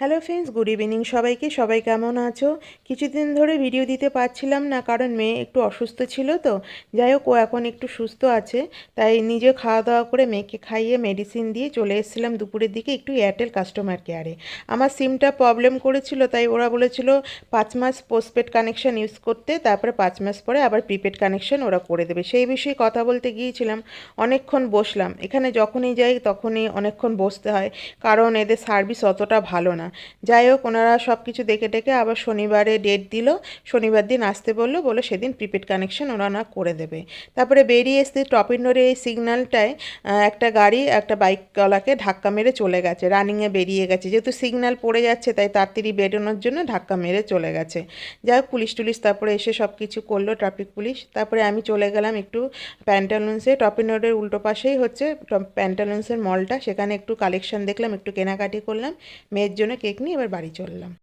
Hello friends, good evening সবাইকে। সবাই কেমন আছো? কিছুদিন ধরে ভিডিও দিতে পারছিলাম না, কারণ মেয়ে একটু অসুস্থ ছিল তো। যাই হোক, ও এখন একটু সুস্থ আছে, তাই নিজে খাওয়া দাওয়া করে মেয়েকে খাইয়ে মেডিসিন দিয়ে চলে এসেছিলাম দুপুরের দিকে একটু এয়ারটেল কাস্টমার কেয়ারে আমার সিমটা প্রবলেম করেছিল, তাই ওরা বলেছিল পাঁচ মাস পোস্টপেড কানেকশান ইউজ করতে, তারপরে পাঁচ মাস পরে আবার প্রিপেড কানেকশান ওরা করে দেবে। সেই বিষয়ে কথা বলতে গিয়েছিলাম, অনেকক্ষণ বসলাম। এখানে যখনই যাই, তখনই অনেকক্ষণ বসতে হয়, কারণ এদের সার্ভিস অতটা ভালো না। যাই হোক, ওনারা সব কিছু দেখে টেকে আবার শনিবারে ডেট দিল। শনিবার দিন আসতে বলল, বলে সেদিন প্রিপেড কানেকশন ওনারা করে দেবে। তারপরে বেরিয়ে এসে টপিন টপিনোরে এই সিগন্যালটায় একটা গাড়ি, একটা বাইকওয়ালাকে ধাক্কা মেরে চলে গেছে। রানিংয়ে বেরিয়ে গেছে। যেহেতু সিগন্যাল পড়ে যাচ্ছে, তাই তাড়াতাড়ি বেরোনোর জন্য ধাক্কা মেরে চলে গেছে। যাই হোক, পুলিশ টুলিশ তারপরে এসে সব কিছু করল ট্রাফিক পুলিশ। তারপরে আমি চলে গেলাম একটু প্যান্টালুন্সে টপিনোরের উল্টো পাশেই হচ্ছে প্যান্টালুন্সের মলটা সেখানে একটু কালেকশন দেখলাম, একটু কেনাকাটি করলাম। মেয়ের জন্য কেক নিয়ে এবার বাড়ি চললাম।